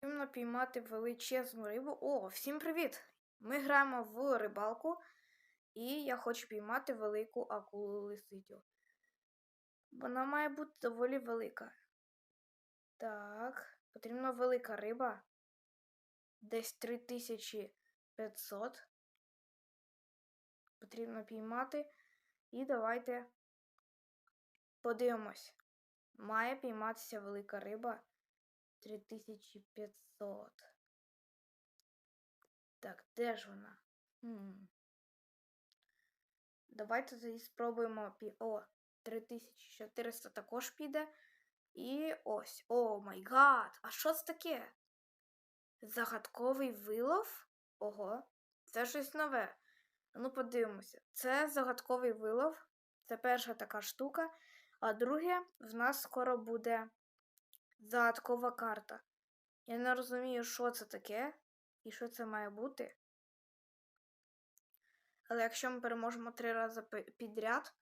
Потрібно піймати величезну рибу. О, всім привіт! Ми граємо в рибалку, і я хочу піймати велику акулу лисицю. Вона має бути доволі велика. Так, потрібна велика риба. Десь 3500. Потрібно піймати. І давайте подивимось. Має пійматися велика риба. 3500. Так, де ж вона? Хм. Давайте тоді спробуємо. О, 3400 також піде. І ось. О май гад! А що це таке? Загадковий вилов? Ого, це щось нове. Ну, подивимося. Це загадковий вилов. Це перша така штука. А друге, в нас скоро буде загадкова карта. Я не розумію, що це таке і що це має бути. Але якщо ми переможемо три рази підряд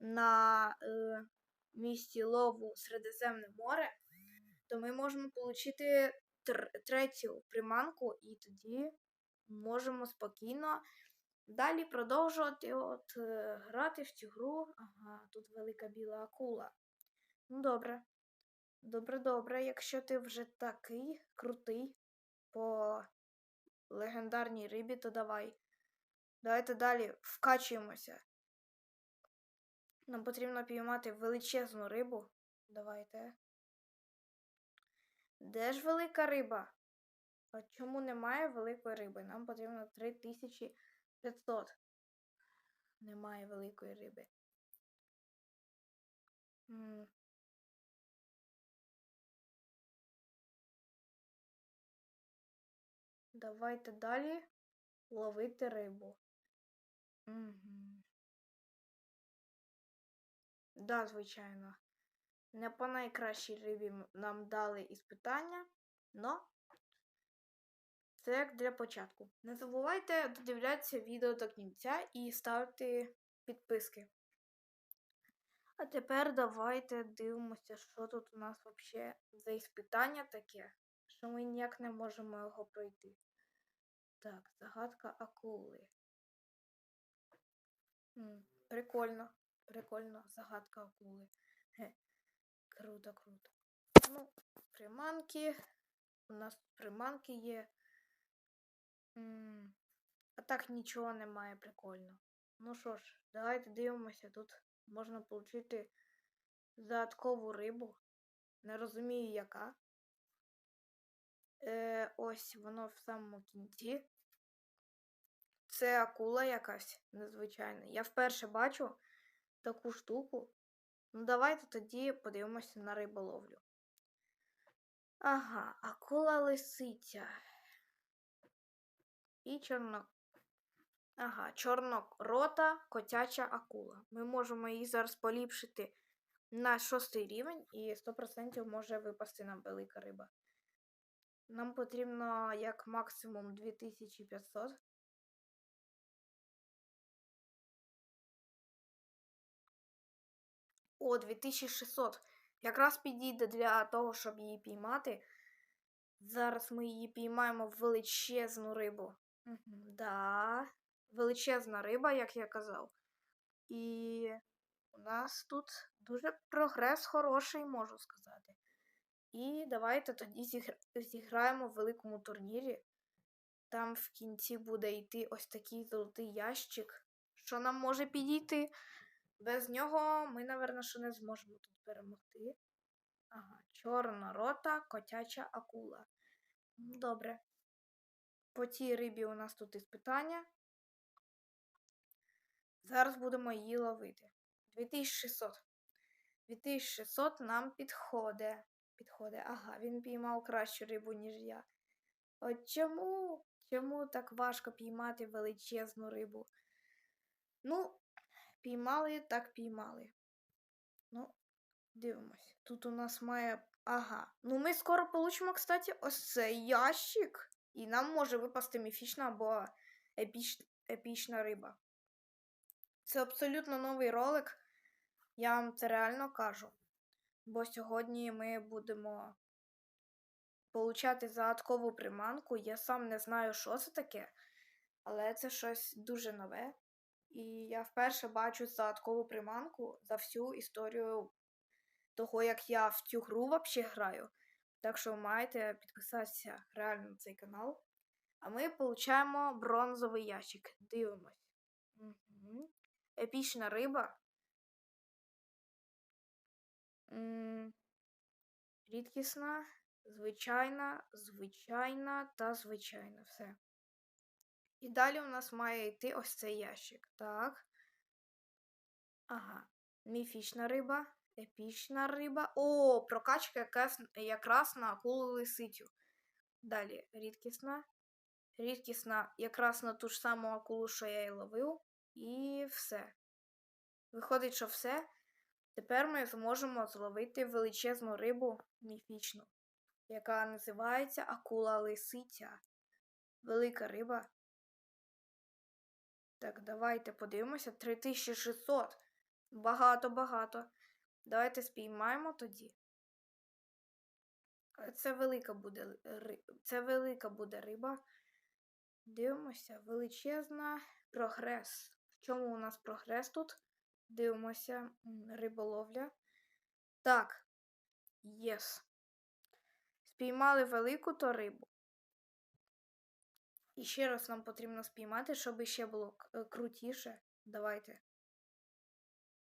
на е, місці лову Середземне море, то ми можемо отримати тр- третю приманку, і тоді можемо спокійно далі продовжувати от, е, грати в цю гру. Ага, тут велика біла акула. Ну, добре. Добре, добре, якщо ти вже такий крутий по легендарній рибі, то давай. Давайте далі вкачуємося. Нам потрібно піймати величезну рибу. Давайте. Де ж велика риба? А чому немає великої риби? Нам потрібно 3500. Немає великої риби. Давайте далі ловити рибу. Угу. Да, звичайно. Не по найкращій рибі нам дали іспитання, но це як для початку. Не забувайте додивлятися відео до кінця і ставити підписки. А тепер давайте дивимося, що тут у нас взагалі за іспитання таке, що ми ніяк не можемо його пройти. Так, загадка акули. М, прикольно, прикольно, загадка акули. Круто, круто. Ну, приманки. У нас приманки є. А так нічого немає прикольно. Ну що ж, давайте дивимося. Тут можна отримати загадкову рибу. Не розумію, яка. Ось воно в самому кінці. Це акула якась незвичайна. Я вперше бачу таку штуку. Ну, давайте тоді подивимося на риболовлю. Ага, акула лисиця. І чорно. Ага, чорнорота котяча акула. Ми можемо її зараз поліпшити на шостий рівень, і 100% може випасти нам велика риба. Нам потрібно як максимум 2500. О, 2600. Якраз підійде для того, щоб її піймати. Зараз ми її піймаємо в величезну рибу. Угу, да. Величезна риба, як я казав. І у нас тут дуже прогрес хороший, можу сказати. І давайте тоді зіграємо в великому турнірі. Там в кінці буде йти ось такий золотий ящик, що нам може підійти. Без нього ми, напевно, що не зможемо тут перемогти. Ага, чорна рота, котяча акула. Ну, Добре. По цій рибі у нас тут іспитання. Зараз будемо її ловити. 2600. 2600 нам підходить. Підходить. Ага, він піймав кращу рибу, ніж я. От чому? Чому так важко піймати величезну рибу? Ну, піймали, так піймали. Ну, дивимось. Тут у нас має. Ага. Ну, ми скоро получимо, кстати, ось цей ящик. І нам може випасти міфічна або епіч... епічна риба. Це абсолютно новий ролик. Я вам це реально кажу. Бо сьогодні ми будемо получати загадкову приманку. Я сам не знаю, що це таке, але це щось дуже нове. І я вперше бачу загадкову приманку за всю історію того, як я в цю гру взагалі граю. Так що маєте підписатися реально на цей канал. А ми получаємо бронзовий ящик. Дивимось. Угу. Епічна риба. М, Рідкісна, звичайна, звичайна та звичайна. Все. І далі у нас має йти ось цей ящик. Так. Ага. Міфічна риба, епічна риба. О, прокачка якраз, на акулу лисицю. Далі рідкісна. Рідкісна якраз на ту ж саму акулу, що я і ловив. І все. Виходить, що все. Тепер ми зможемо зловити величезну рибу міфічну, яка називається акула лисиця. Велика риба. Так, давайте подивимося. 3600. Багато-багато. Давайте спіймаємо тоді. Це велика буде це велика буде риба. Дивимося. Величезна прогрес. В чому у нас прогрес тут? Дивимося. Риболовля. Так. Єс. Спіймали велику то рибу. І ще раз нам потрібно спіймати, щоб ще було е, крутіше. Давайте.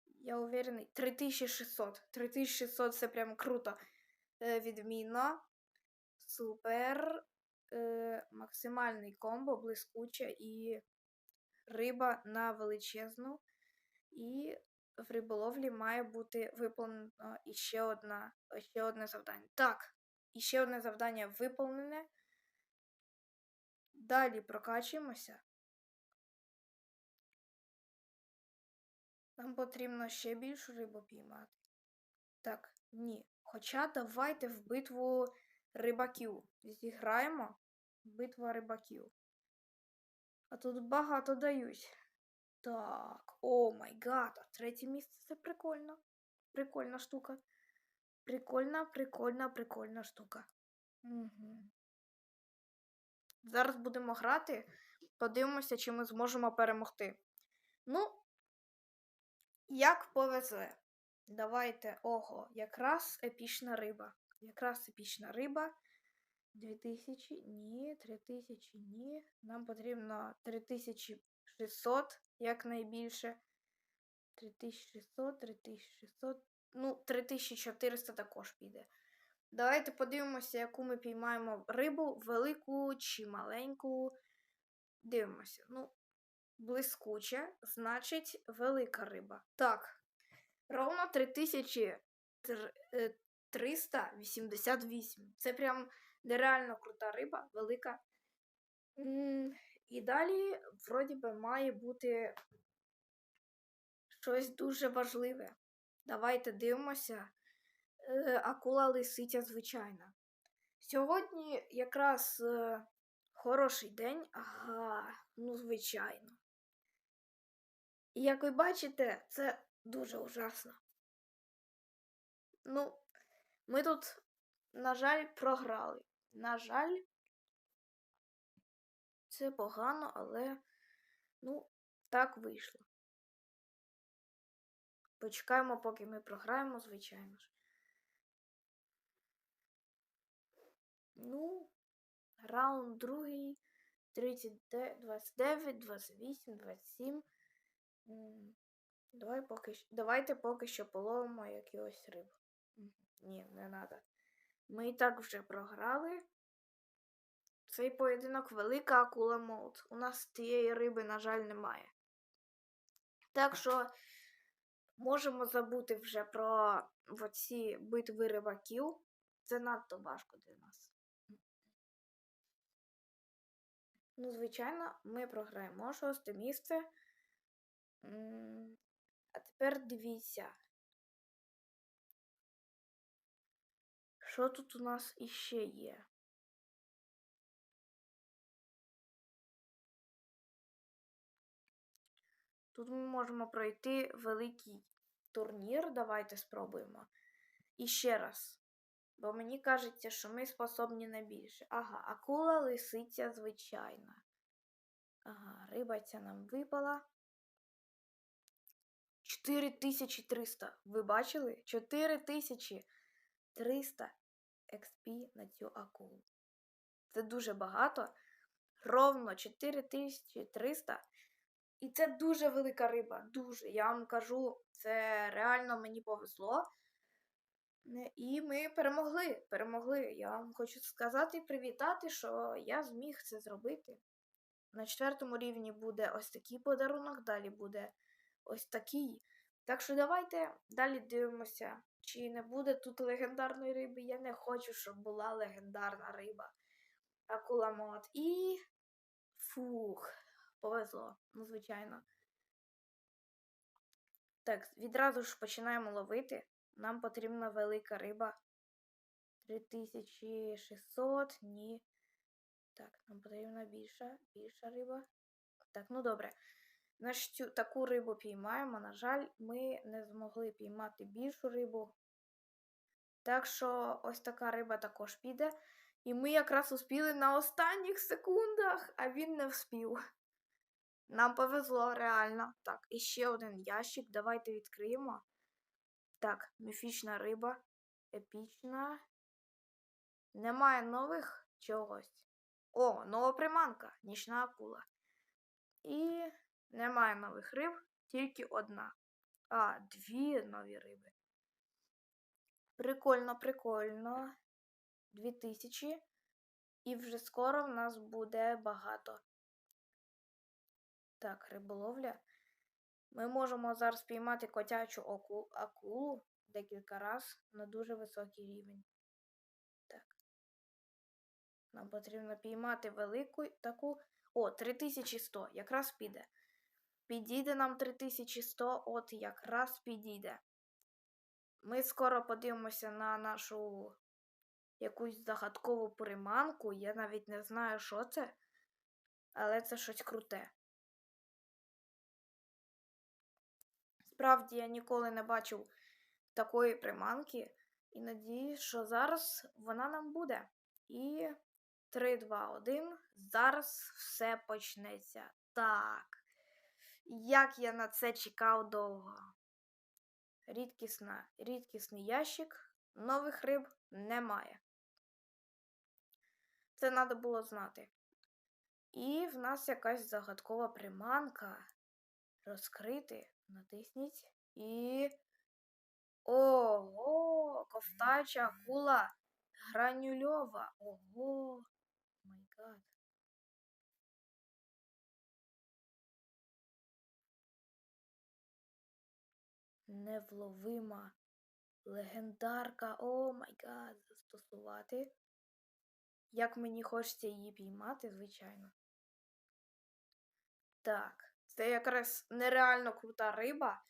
Я уверений. 3600. 3600 це прям круто. Е, відмінно. Супер. Е, максимальний комбо, блискуче і риба на величезну. І в риболовлі має бути виповнено іще, ще одне завдання. Так, іще одне завдання виповнене. Далі прокачуємося. Нам потрібно ще більшу рибу піймати. Так, ні. Хоча давайте в битву рибаків зіграємо. Битва рибаків. А тут багато дають. Так, о май гад, а третє місце це прикольно. Прикольна штука. Прикольна, прикольна, прикольна штука. Угу. Зараз будемо грати. Подивимося, чи ми зможемо перемогти. Ну, як повезе. Давайте, ого, якраз епічна риба. Якраз епічна риба. 2000, ні, 3000, ні. Нам потрібно 3600 якнайбільше. 3600, 3600. Ну, 3400 також піде. Давайте подивимося, яку ми піймаємо рибу, велику чи маленьку. Дивимося. Ну, блискуче, значить, велика риба. Так. Ровно 3388. Це прям нереально крута риба, велика. І далі, вроді би, має бути щось дуже важливе. Давайте дивимося. Е, Акула лисиця звичайна. Сьогодні якраз е, хороший день. Ага, ну, звичайно. І як ви бачите, це дуже ужасно. Ну, ми тут, на жаль, програли. На жаль, це погано, але ну, так вийшло. Почекаємо, поки ми програємо, звичайно ж. Ну, раунд другий. 30, 29, 28, 27. Давай поки, давайте поки що половимо якусь рибу. Ні, не треба. Ми і так вже програли. Цей поєдинок велика акула молот. У нас тієї риби, на жаль, немає. Так що можемо забути вже про оці битви рибаків. Це надто важко для нас. Ну, звичайно, ми програємо шосте місце. А тепер дивіться. Що тут у нас іще є? Тут ми можемо пройти великий турнір. Давайте спробуємо. І ще раз. Бо мені кажеться, що ми способні на більше. Ага, акула, лисиця звичайна. Ага, риба ця нам випала. 4300. Ви бачили? 4300 XP на цю акулу. Це дуже багато. Ровно 4300. І це дуже велика риба. Дуже. Я вам кажу, це реально мені повезло. І ми перемогли. Перемогли. Я вам хочу сказати і привітати, що я зміг це зробити. На четвертому рівні буде ось такий подарунок, далі буде ось такий. Так що давайте далі дивимося, чи не буде тут легендарної риби. Я не хочу, щоб була легендарна риба. Акула мод. І. Фух, повезло, ну, звичайно. Так, відразу ж починаємо ловити. Нам потрібна велика риба. 3600, ні. Так, нам потрібна більша, більша риба. Так, ну добре. Цю таку рибу піймаємо. На жаль, ми не змогли піймати більшу рибу. Так що ось така риба також піде. І ми якраз успіли на останніх секундах, а він не вспів. Нам повезло реально. Так, і ще один ящик. Давайте відкриємо. Так, міфічна риба. Епічна. Немає нових чогось. О, нова приманка. Нічна акула. І немає нових риб, тільки одна. А, дві нові риби. Прикольно, прикольно. Дві тисячі. І вже скоро в нас буде багато. Так, риболовля. Ми можемо зараз піймати котячу аку- акулу декілька разів на дуже високий рівень. Так. Нам потрібно піймати велику таку. О, 3100. Якраз піде. Підійде нам 3100, от якраз підійде. Ми скоро подивимося на нашу якусь загадкову приманку. Я навіть не знаю, що це, але це щось круте. Справді я ніколи не бачив такої приманки і надіюсь, що зараз вона нам буде. І 3, 2, 1. Зараз все почнеться. Так. Як я на це чекав довго. Рідкісна, рідкісний ящик, нових риб немає. Це треба було знати. І в нас якась загадкова приманка. Розкрити, натисніть і. Ого! Ковтача акула гранульова. Ого! Май Невловима легендарка. О май гад, застосувати. Як мені хочеться її піймати, звичайно. Так, це якраз нереально крута риба.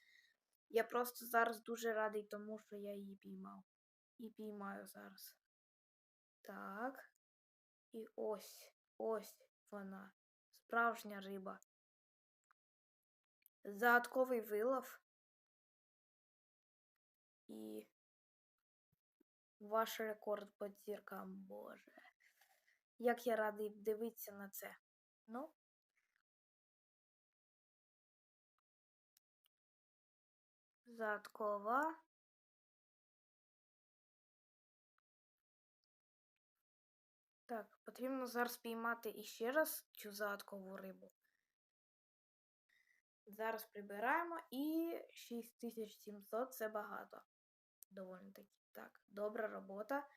Я просто зараз дуже радий тому, що я її піймав. І піймаю зараз. Так. І ось, ось вона. Справжня риба. Загадковий вилов. І ваш рекорд по зіркам, Боже. Як я радий дивитися на це. Ну. Загадкова. Так, потрібно зараз піймати іще раз цю загадкову рибу. Зараз прибираємо і 6700 це багато. Доволі таки. Так, добра робота.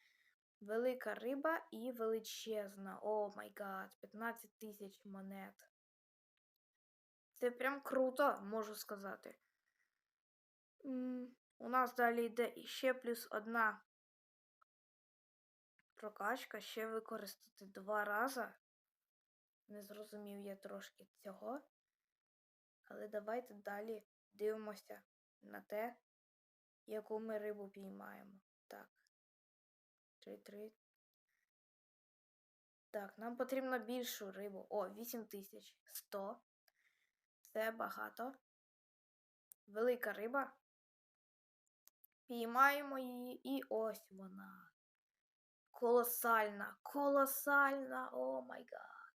Велика риба і величезна. О май гад, 15 тисяч монет. Це прям круто, можу сказати. У нас далі йде іще плюс одна прокачка. Ще використати два рази. Не зрозумів я трошки цього. Але давайте далі дивимося на те, яку ми рибу піймаємо. Так. 3-3. Так, нам потрібно більшу рибу. О, 8100. Це багато. Велика риба. Піймаємо її і ось вона. колосальна, колосальна, о май гад.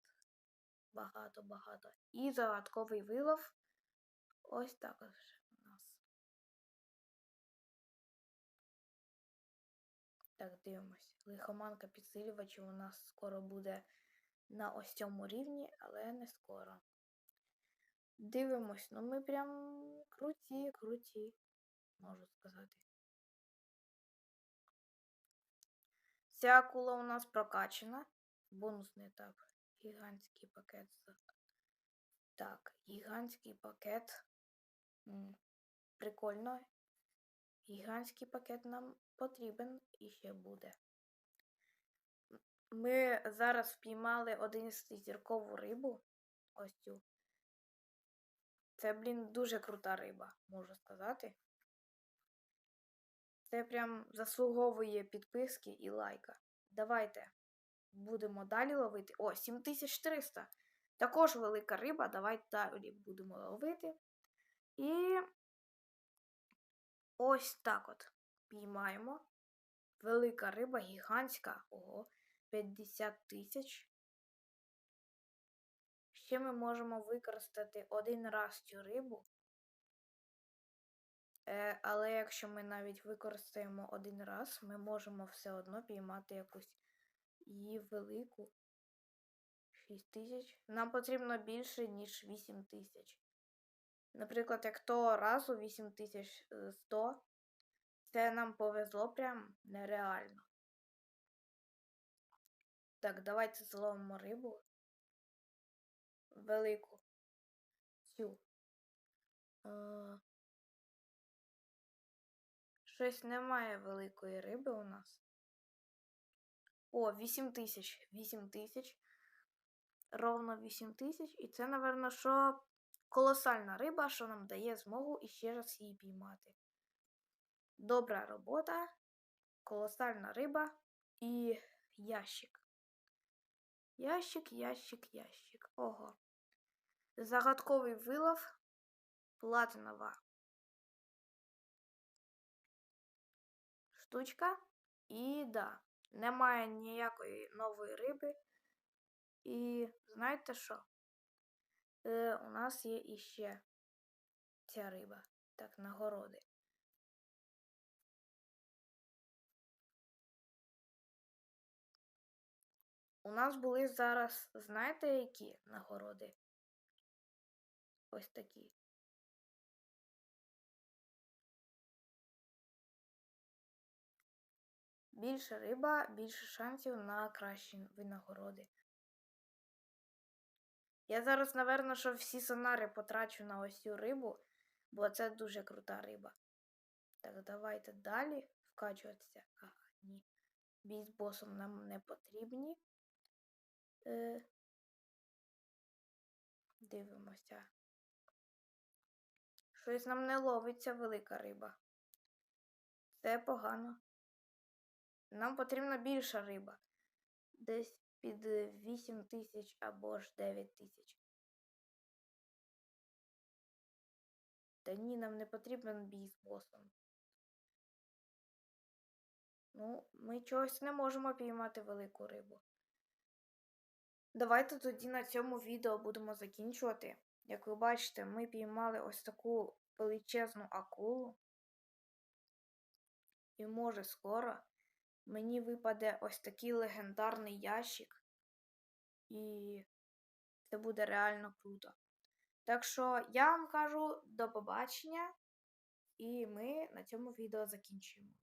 Багато, багато. І загадковий вилов. Ось так ось Так, дивимось. Лихоманка підсилювачів у нас скоро буде на ось цьому рівні, але не скоро. Дивимось, ну ми прям круті, круті, можу сказати. Ця акула у нас прокачана. Бонусний етап. Гігантський пакет. Так, гігантський пакет. Прикольно. Гігантський пакет нам потрібен і ще буде. Ми зараз впіймали 11 зіркову рибу. Ось цю. Це, блін, дуже крута риба, можу сказати. Це прям заслуговує підписки і лайка. Давайте будемо далі ловити. О, 7300. Також велика риба. Давайте далі будемо ловити. І ось так от піймаємо. Велика риба, гігантська. Ого, 50 тисяч. Ще ми можемо використати один раз цю рибу. Е, але якщо ми навіть використаємо один раз, ми можемо все одно піймати якусь її велику 6 тисяч. Нам потрібно більше, ніж 8 тисяч. Наприклад, як того разу 8100, це нам повезло прям нереально. Так, давайте зловимо рибу. Велику. Цю. Е, Щось немає великої риби у нас. О, 8 тисяч. 8 тисяч. Ровно 8 тисяч. І це, напевно, що колосальна риба, що нам дає змогу іще раз її піймати. Добра робота, колосальна риба і ящик. Ящик, ящик, ящик. Ого. Загадковий вилов. Платинова штучка. І да, немає ніякої нової риби. І знаєте що? Е, У нас є іще ця риба. Так, нагороди. У нас були зараз, знаєте, які нагороди? Ось такі. Більше риба, більше шансів на кращі винагороди. Я зараз, напевно, що всі сонари потрачу на ось цю рибу, бо це дуже крута риба. Так, давайте далі вкачуватися. Ага, ні. Бій з босом нам не потрібні. Е, Дивимося. Щось нам не ловиться велика риба. Це погано. Нам потрібна більша риба. Десь під 8 тисяч або ж 9 тисяч. Та ні, нам не потрібен бій з босом. Ну, ми чогось не можемо піймати велику рибу. Давайте тоді на цьому відео будемо закінчувати. Як ви бачите, ми піймали ось таку величезну акулу. І може скоро мені випаде ось такий легендарний ящик. І це буде реально круто. Так що я вам кажу до побачення, і ми на цьому відео закінчуємо.